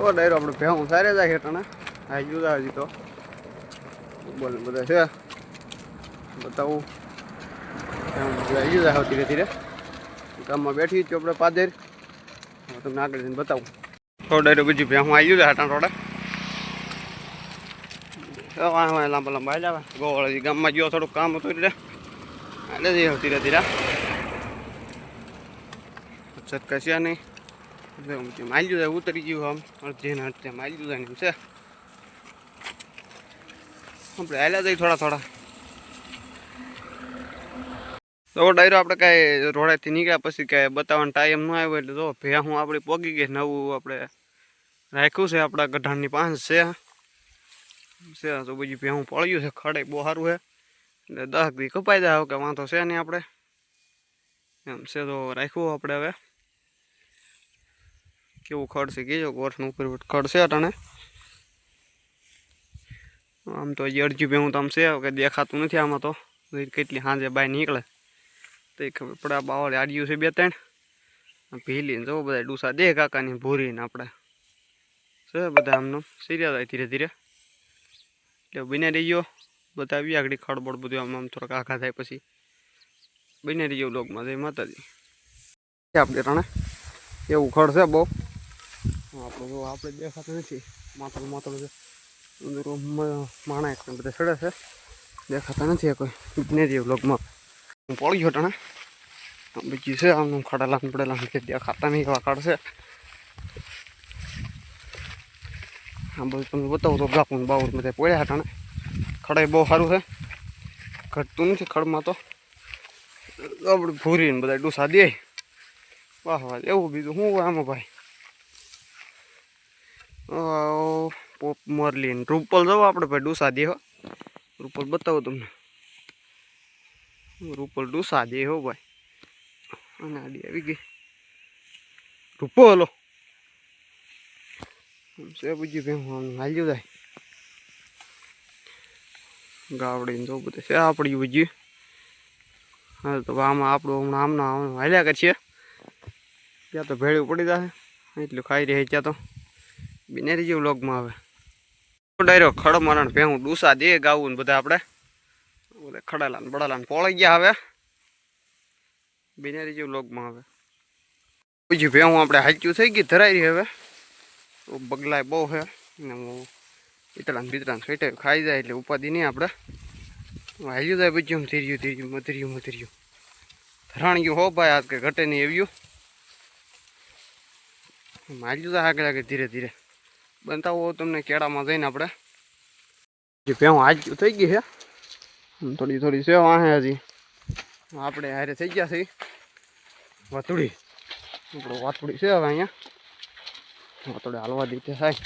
તો ડાયરો આપણે ભેહું સારે જાય હેઠાણે. હા જુદા હજી તો. બોલ, બધા છે? બતાવું. જુદા ધીરે ધીરે. ગામમાં બેઠી છું આપણે પાદેર. હું તમને આગળ જઈને બતાવું. તો ડાયરો, બીજી ભેહું આવી જાય વાહ વાહ, લાંબા લાંબા. આવી જાવે ગોળ ગામમાં ગયો, થોડુંક કામ હતું એટલે. એટલે ધીરે ધીરે. ચટકા છે નહીં. એટલે માલ્યું જાય, ઉતરી ગયું આમ. અડધે ને અડધે માલ્યું જાય છે. આપણે હાલ્યા જઈએ થોડા થોડા. તો ડાયરો આપણે કાંઈ રોડાથી નીકળ્યા પછી કાંઈ બતાવવાનો ટાઈમ ન આવ્યો એટલે જો ભે હું આપણી પોગી ગઈ, નવું આપણે રાખ્યું છે આપણા ગઢાણની પાંચ છે. છે, તો બીજું ભેહું પડ્યું છે, ખડે બહુ સારું છે. એટલે દસ દી કપાઈ જાય કે વાંધો છે નહીં આપણે. એમ છે, તો રાખ્યું આપણે હવે. કેવું ખડ છે કહેજો ગોઠનું ઉપર ખડ છે અટાણે. આમ તો અડજી ભેહું તો આમ છે કે દેખાતું નથી આમાં તો. કેટલી સાંજે બાય નીકળે. તો એ ખબર પડે, આ બાવળે આડ્યું છે બે ત્રણ. ભીલીને જવો બધા ડૂસા. દે કાકાની ભૂરીને આપણે છે બધા આમનો? સિરિયા થાય ધીરે ધીરે. એટલે બને રહી ગયો બધા આવી આગળ ખડબડ બધું આમ આમ થોડાક આઘા થાય પછી. બને રહીયો લોકમાં જય માતાજી. આપણે રણે, એવું ખડ છે બહુ. આપણે જો આપણે દેખાતું નથી. માથું માથું છે અંદર માણસ ને બધા સડે છે. દેખાતા નથી એ કોઈ. બને બ્લોગમાં હું પડી ગયો ટાણે બીજી છે, આમ ખડેલા પડેલા દેખાતા નહીં એવા કાઢશે આ બધું તમને બતાવું તો ગાપું બાવું બધા પડ્યા હતા ખડાઈ બહુ સારું છે. ઘટતું નથી ખડમાં તો. આપણે ભૂરીને બધા ડૂસા દે. વાહ વાહ, એવું બીજું શું આમાં ભાઈ? પોપ મોરલી ને રૂપલ જવો આપણે ભાઈ ડૂસા દે હો. રૂપલ બતાવો તમને. રૂપલ દે હો ભાઈ. અને આડી આવી ગઈ. રૂપલો છે બીજું ભાઈ હાલ્યું જાય. ગાવડીને જો બધું છે આપણી બીજી. હા તો આમાં આપણું હમણાં આમના હાલ્યા કરીએ. ત્યાં તો ભેળું પડી જાય એટલું ખાઈ રહી ત્યાં તો. બિનેરી જેવું લોગમાં આવે. ડાયરો ખડો મારણ ભેહું ડૂસા દે ગાવું ને બધા આપણે. બધા ખડાલા ને બડાલા ને પોળી ગયા હવે. બિનેરી જેવું લોગમાં આવે. બીજું ભેહું આપણે હાચ્યું થઈ ગઈ ધરાઈ રહી હવે. બગલાય બહુ છે ને ઈતળા ને બીતળા સ્વેટર ખાઈ જાય એટલે ઉપાધિ નહીં આપણે. હાલ્યું જાય બીજું ધીર્યું ધીર્યું, મધર્યું મધર્યું. ધરાણ્યું હો ભાઈ આજ કે ઘટે નહીં આવ્યું હાલ્યું જાય આગળ આગળ ધીરે ધીરે. બનતાવો તમને કેળામાં જઈને આપણે જે ભેહું આજ થઈ ગઈ છે. થોડી થોડી છે વાહે હજી. આપણે હારે થઈ ગયા છે વાતુડી. આપણે વાતુડી છે હવે અહીંયા. વાતુડી હાલવા દીધે થાય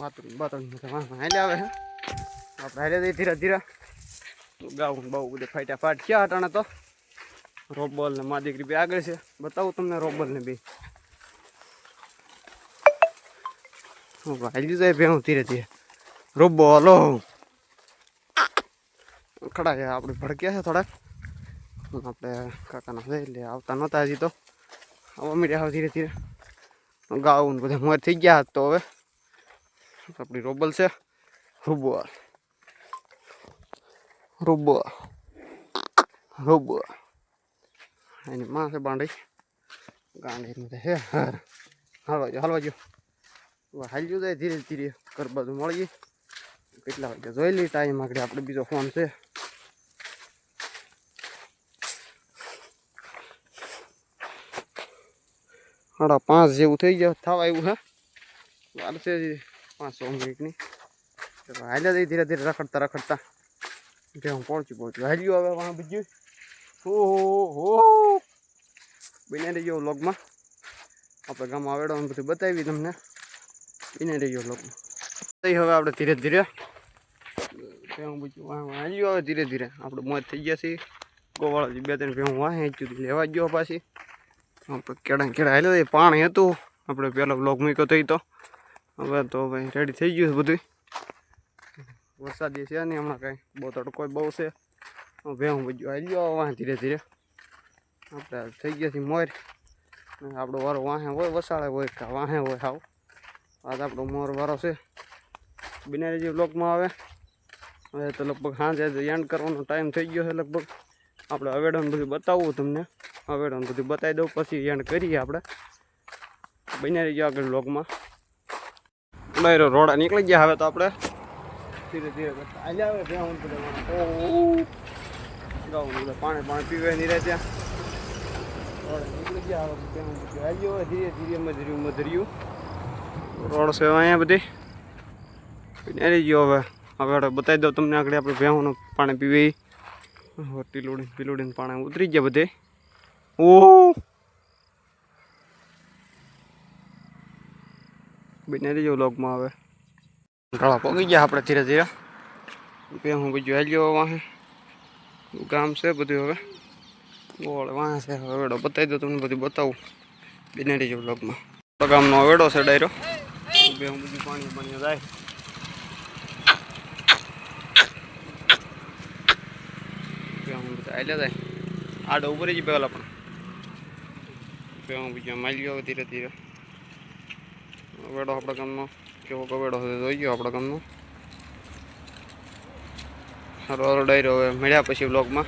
વાતોડી બાતોડી હાલે આવે છે. આપણે હાલે દઈએ ધીરે ધીરે. ગાઉન બહુ બધે ફાટ્યા ફાટ. ક્યાં હટાણે તો? રોબલ ને મા દીકરી બે આગળ છે. બતાવું તમને રોબલ ને બે. હાલી જાય ભેહું ધીરે ધીરે. Robo, hello. ખડા છે, આપણે ભડક્યા છે થોડાક. આપણે કાકાના છે એટલે આવતા નહોતા હજી તો. આવવા મીડિયા ધીરે ધીરે. ગાઉન બધા મોર થઈ ગયા તો હવે. આપણી રોબલ છે. રૂબો. રૂબો. રૂબો. એની માં છે બાંડી. ગાંડી છે. હાલવા જો હાલવા જો હાલ્યું જાય ધીરે ધીરે કર બધું મળીએ. કેટલા વાગે જોઈ લઈએ ટાઈમ આગળ આપણે બીજો ફોન છે. સાડા પાંચ જેવું થઈ ગયો. થવા એવું હે. વાર છે પાંચ સો મિનિટની. હાલ્યા જઈ ધીરે ધીરે રખડતા રખડતા. જે હું પહોંચી પહોંચ્યું. હાલ્યું હવે વાં બીજું? હો હો બને ગયો વ્લોગમાં આપણે ગામમાં આવેડો બધું બતાવી તમને. બને રહીજો વ્લોગમાં હવે આપણે ધીરે ધીરે હાલ્યું હવે ધીરે ધીરે. આપણે મોત થઈ ગયા છીએ ગોવાળા બે ત્રણ ભેહું વાહે લેવા ગયો પાછી. આપણે કેળા કેળા હાલ્યો પાણી હતું. આપણે પહેલો બ્લોક મૂક્યો થઈ તો. હવે તો ભાઈ રેડી થઈ ગયું છે બધું વરસાદી છે નહીં હમણાં કાંઈ બહુ તડકો બહુ છે. ભેહું બધું હાલ્યો વાહ ધીરે ધીરે. આપણે થઈ ગયા છીએ મોર આપણો વારો વાહે હોય વસાડે હોય કે વાહે હોય, હાવ. આજ આપણો મોર વારો છે. બિનારી જે બ્લોકમાં આવે. હવે તો લગભગ સાંજે એન્ડ કરવાનો ટાઈમ થઈ ગયો છે લગભગ. આપણે હવેડોને બધું બતાવવું તમને. હવેડોને બધું બતાવી દઉં, પછી એન્ડ કરીએ આપણે. બિનારી ગયો આગળ બ્લોકમાં ડાયરો રોડા નીકળી ગયા હવે તો આપણે. ધીરે ધીરે આવે પાણી પાણી પીવે નહીં રહે ત્યાં રોડા નીકળી ગયા હવે ધીરે ધીરે મધર્યું મધર્યું. રોડ છે અહીંયા બધી. પીનારી ગયો હવે. હવે આપણે બતાવી દઉં તમને આગળ આપણે ભેહુંનું પાણી પીવી. ટીલોડીને પીલોડીને પાણી ઉતરી ગયા બધે. ઓહ! બિનારી જો લોગમાં આવે ઢાળા પગી ગયા આપણે ધીરે ધીરે. ભેહું બીજું હાલ્યો વાહે. ગામ છે બધું હવે. ગોળ વાહ છે. હવે બતાવી દો તમને બધું બતાવું. બિનારી જો લોગમાં ગામનો વેડો છે ડાયરો. ભેહું બધું પાણી પાણી જાય હાલ્યા જાય આડો ઉપર જ પહેલા પણ. ભેહું બીજું માલી ગયો ધીરે ધીરે. વેડો આપણા ગામનો. કેવો કવેડો છે જોઈ ગયો આપણા ગામનો. સારો ડાયરો હવે મળ્યા પછી બ્લોગમાં